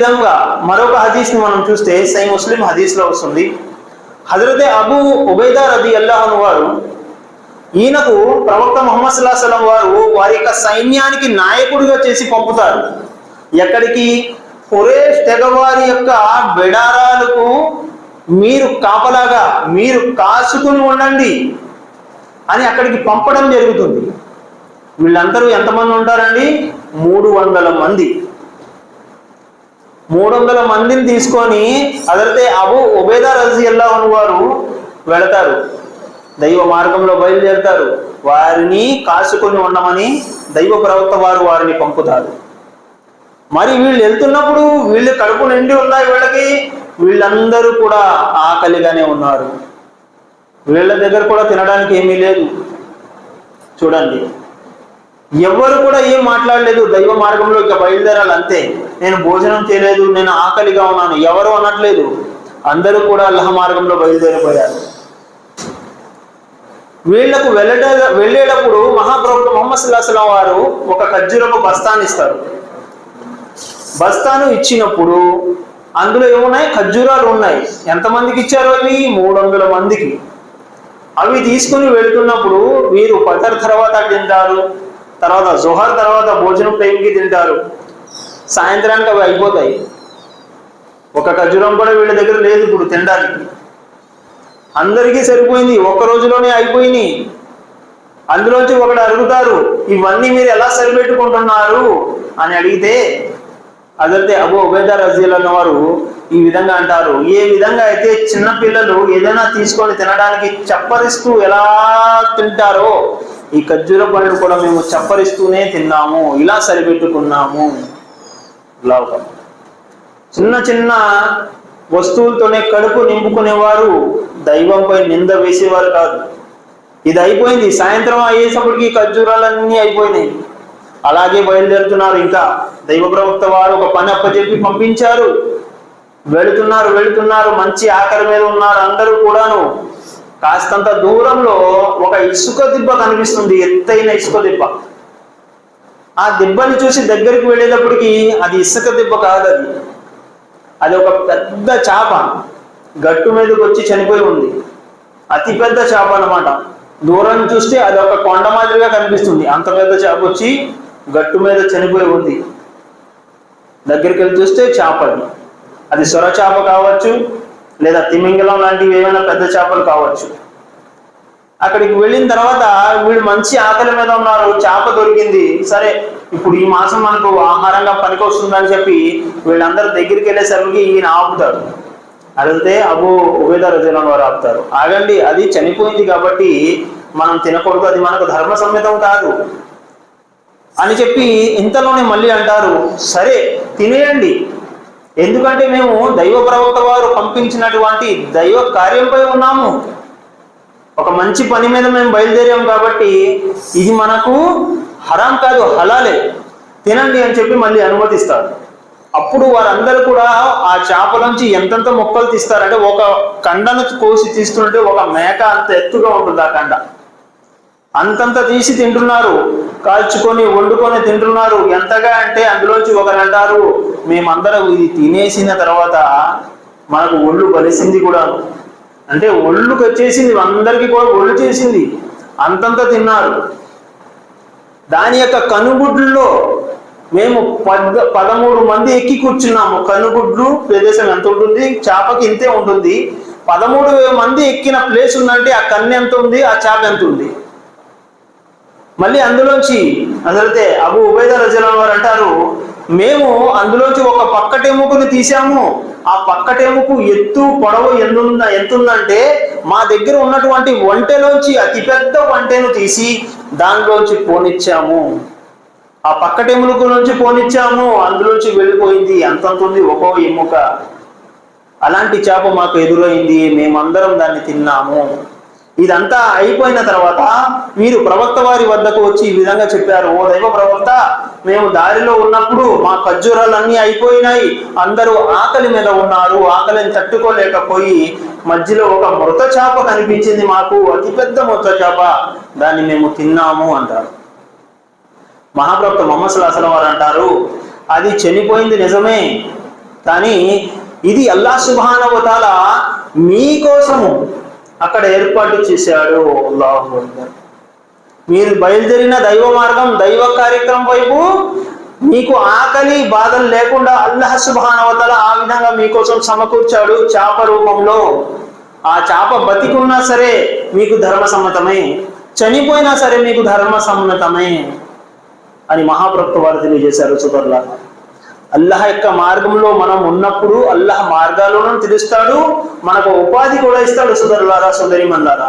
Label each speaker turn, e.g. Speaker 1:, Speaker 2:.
Speaker 1: విధంగా మరొక హదీస్ని మనం చూస్తే సై ముస్లిం హదీస్లో వస్తుంది. హజరతే అబూ ఉబైదా రది అల్లాహన్ వారు ఈయనకు ప్రవక్త ముహమ్మద్ సల్లాహ్ సలం వారు వారి యొక్క సైన్యానికి నాయకుడిగా చేసి పంపుతారు. ఎక్కడికి? ఖురేష్ తెగవారి యొక్క బెడారాలకు మీరు కాపలాగా మీరు కాసుకుని ఉండండి అని అక్కడికి పంపడం జరుగుతుంది. వీళ్ళందరూ ఎంతమంది ఉంటారండి? మూడు వందల మంది. మూడు వందల మందిని తీసుకొని అదరితే అబు ఉబేదా రజీ అల్లాహన్ వారు వెళతారు. దైవ మార్గంలో బయలుదేరుతారు. వారిని కాసుకొని ఉండమని దైవ ప్రవక్త వారు వారిని పంపుతారు. మరి వీళ్ళు వెళ్తున్నప్పుడు వీళ్ళు కడుపు నిండి ఉన్నాయి వీళ్ళకి. వీళ్ళందరూ కూడా ఆకలిగానే ఉన్నారు. వీళ్ళ దగ్గర కూడా తినడానికి ఏమీ లేదు. చూడండి. ఎవ్వరు కూడా ఏం మాట్లాడలేదు దైవ మార్గంలో ఇక బయలుదేరాలి అంతే. నేను భోజనం చేయలేదు నేను ఆకలిగా ఉన్నాను ఎవరు అనట్లేదు. అందరూ కూడా అల్లహ మార్గంలో బయలుదేరిపోయారు. వీళ్ళకు వెళ్ళట వెళ్ళేటప్పుడు మహాప్రభు మొహమ్మద్ సుల్లాహం వారు ఒక ఖర్జూరపు బస్తాను ఇస్తారు. బస్తాను ఇచ్చినప్పుడు అందులో ఏమున్నాయి? ఖర్జూరాలు ఉన్నాయి. ఎంతమందికి ఇచ్చారు అవి? మూడు వందల మందికి. అవి తీసుకుని వెళ్తున్నప్పుడు వీరు పదర్ తర్వాత తింటారు. తర్వాత జోహర్ తర్వాత భోజనం టైంకి తింటారు. సాయంత్రానికి అవి అయిపోతాయి. ఒక ఖర్జూరం కూడా వీళ్ళ దగ్గర లేదు ఇప్పుడు తినడానికి. అందరికీ సరిపోయింది. ఒక్క రోజులోనే అయిపోయినాయి. అందులోంచి ఒకడు అడుగుతారు ఇవన్నీ మీరు ఎలా సరిపెట్టుకుంటున్నారు? అని అడిగితే అదైతే అబో ఉబేదా రజీల్ అన్న వారు ఈ విధంగా అంటారు. ఏ విధంగా అయితే చిన్న పిల్లలు ఏదైనా తీసుకొని తినడానికి చప్పరిస్తూ ఎలా తింటారో ఈ ఖర్జూర పండ్లు కూడా మేము చప్పరిస్తూనే తిన్నాము ఇలా సరిపెట్టుకున్నాము. ఇలా ఒక చిన్న చిన్న వస్తువులతోనే కడుపు నింపుకునేవారు దైవంపై నింద వేసేవారు కాదు. ఇది అయిపోయింది. సాయంత్రం అయ్యేసప్పటికి ఖర్జూరాలన్నీ అయిపోయినాయి. అలాగే బయలుదేరుతున్నారు ఇంకా. దైవ ప్రవక్త వారు ఒక పని అప్పచెప్పి పంపించారు. వెళుతున్నారు వెళుతున్నారు. మంచి ఆకలి మీద ఉన్నారు అందరూ కూడాను. కాస్తంత దూరంలో ఒక ఇసుక దిబ్బ కనిపిస్తుంది. ఎత్తైన ఇసుక దిబ్బ. ఆ దిబ్బని చూసి దగ్గరికి వెళ్ళేటప్పటికి అది ఇసుక దిబ్బ కాదు అది. అది ఒక పెద్ద చేప. గట్టు మీదకి వచ్చి చనిపోయి ఉంది. అతి పెద్ద చేప అన్నమాట. దూరం చూస్తే అది ఒక కొండ మాదిరిగా కనిపిస్తుంది. అంత పెద్ద చేప వచ్చి గట్టు మీద చనిపోయి ఉంది. దగ్గరికి వెళ్ళి చూస్తే చేప అది. అది సొర చేప కావచ్చు లేదా తిమింగలం లాంటివి ఏమైనా పెద్ద చేపలు కావచ్చు. అక్కడికి వెళ్ళిన తర్వాత వీళ్ళు మంచి ఆకలి మీద ఉన్నారు చేప దొరికింది. సరే ఇప్పుడు ఈ మాసం మనకు ఆహారంగా పనికొస్తుందని చెప్పి వీళ్ళందరూ దగ్గరికి వెళ్ళేసరికి ఈయన ఆపుతాడు. అడిగితే అబు ఉబేదా రజులం వారు ఆపుతారు. ఆగండి అది చనిపోయింది కాబట్టి మనం తినకూడదు అది మనకు ధర్మ సమ్మితం కాదు అని చెప్పి ఇంతలోనే మళ్ళీ అంటారు. సరే తినేయండి ఎందుకంటే మేము దైవ ప్రవక్త వారు పంపించినటువంటి దైవ కార్యంపై ఉన్నాము. ఒక మంచి పని మీద మేము బయలుదేరాం కాబట్టి ఇది మనకు హరాం కాదు హలాలే. తినండి అని చెప్పి మళ్ళీ అనుమతిస్తారు. అప్పుడు వారందరూ కూడా ఆ చేపలోంచి ఎంతెంత మొక్కలు తీస్తారంటే ఒక కండను కోసి తీస్తుంటే ఒక మేక అంత ఎత్తుగా ఉంటుంది ఆ కండ. అంతంత తీసి తింటున్నారు. కాల్చుకొని వండుకొని తింటున్నారు. ఎంతగా అంటే అందులోంచి ఒకరు అంటారు మేమందరం ఇది తినేసిన తర్వాత మనకు ఒళ్ళు బలిసింది కూడా. అంటే ఒళ్ళుకి వచ్చేసింది అందరికీ కూడా ఒళ్ళు చేసింది. అంతంత తిన్నారు. దాని యొక్క కనుగుడ్లలో మేము పద్ పదమూడు మంది ఎక్కి కూర్చున్నాము. కనుగుడ్లు ప్రదేశం ఎంత ఉంటుంది? చేపకి ఇంతే ఉంటుంది. పదమూడు మంది ఎక్కిన ప్లేస్ ఉందంటే ఆ కన్ను ఎంత ఉంది? ఆ చేప ఎంత ఉంది? మళ్ళీ అందులోంచి అసలితే అబు ఉబైదా రజలం వారు అంటారు మేము అందులోంచి ఒక పక్కటెముకను తీసాము ఆ పక్కటెముకు ఎత్తు పొడవు ఎంత ఎంత ఉందంటే మా దగ్గర ఉన్నటువంటి వంటలోంచి అతిపెద్ద వంటెను తీసి దానిలోంచి పోనిచ్చాము. ఆ పక్కటెములకు నుంచి పోనిచ్చాము. అందులోంచి వెళ్ళిపోయింది. అంతంత ఉంది ఒక్కో ఎముక. అలాంటి చేప మాకు ఎదురైంది. మేమందరం దాన్ని తిన్నాము. ఇదంతా అయిపోయిన తర్వాత మీరు ప్రవక్త వారి వద్దకు వచ్చి ఈ విధంగా చెప్పారు ఓ దైవ ప్రవక్త మేము దారిలో ఉన్నప్పుడు మా ఖర్జూరాలన్నీ అయిపోయినాయి. అందరూ ఆకలి మీద ఉన్నారు ఆకలిని తట్టుకోలేకపోయి మధ్యలో ఒక మృత చేప కనిపించింది మాకు అతిపెద్ద మృత చేప. దాన్ని మేము తిన్నాము అంటారు. మహాప్రవక్త మొహమ్మద్ సలాసల వారు అంటారు అది చనిపోయింది నిజమే కానీ ఇది అల్లా సుభానవతాల మీకోసము అక్కడ ఏర్పాటు చేశాడు అల్లాహు మీరు బయలుదేరిన దైవ మార్గం దైవ కార్యక్రమం వైపు మీకు ఆకలి బాధలు లేకుండా అల్లహ సుభానవతల ఆ విధంగా మీకోసం సమకూర్చాడు చాప రూపంలో. ఆ చాప బతికున్నా సరే మీకు ధర్మ సమ్మతమే. చనిపోయినా సరే మీకు ధర్మ సమ్మతమే అని మహాప్రభుత్వ వారు తెలియజేశారు సుపర్లా అల్లాహ్ యొక్క మార్గంలో మనం ఉన్నప్పుడు అల్లాహ్ మార్గాలను తెలుస్తాడు మనకు ఉపాధి కూడా ఇస్తాడు సుదరులారా సుందరి మందారా